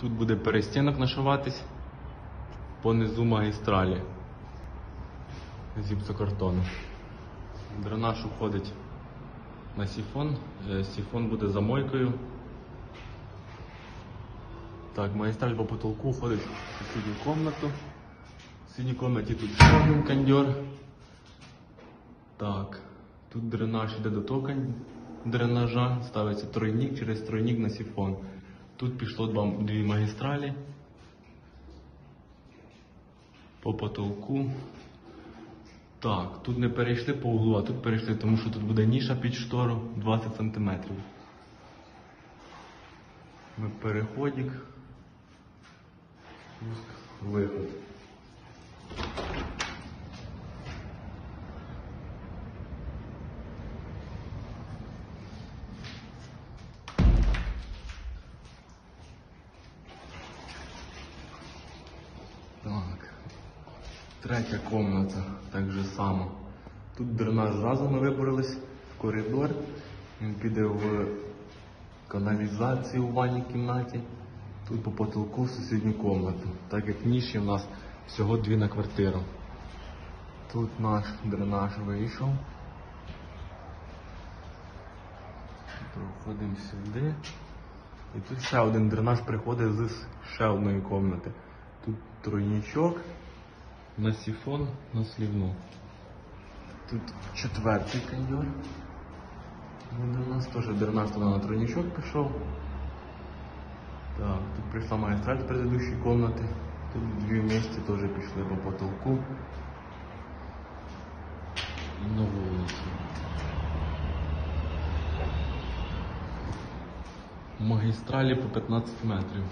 Тут буде перестінок нашиватись понизу магістралі з. Дренаж уходить на сіфон. Е, Сіфон буде за мойкою. Так, магістраль по потолку входить в сусідню комнату. В сусідній комнаті тут ще один кондьор. Так, тут дренаж йде до того дренажа, ставиться тройник через тройник на сіфон. Тут пішло дві магістралі. По потолку. Так, тут не перейшли по углу, а тут перейшли, тому що тут буде ніша під штору 20 см. Переходик. Виход. Третя комната, так же само. Тут дренаж зразу ми виборолись в коридор. Він піде в каналізацію у ванній кімнаті. Тут по потолку в сусідню комнату. Так як ніші у нас всього дві на квартиру. Тут наш дренаж вийшов. Проходимо сюди. І тут ще один дренаж приходить з ще одної комнати. Тут тройничок на сифон, на слівну. Тут четвертий кондьор. Буде у нас теж дренаж туди на тройничок пішов. Так, тут прийшла магістраль з предыдущої комнати. Тут дві вместе теж пішли по потолку. На вулицю. Магістралі по 15 метрів.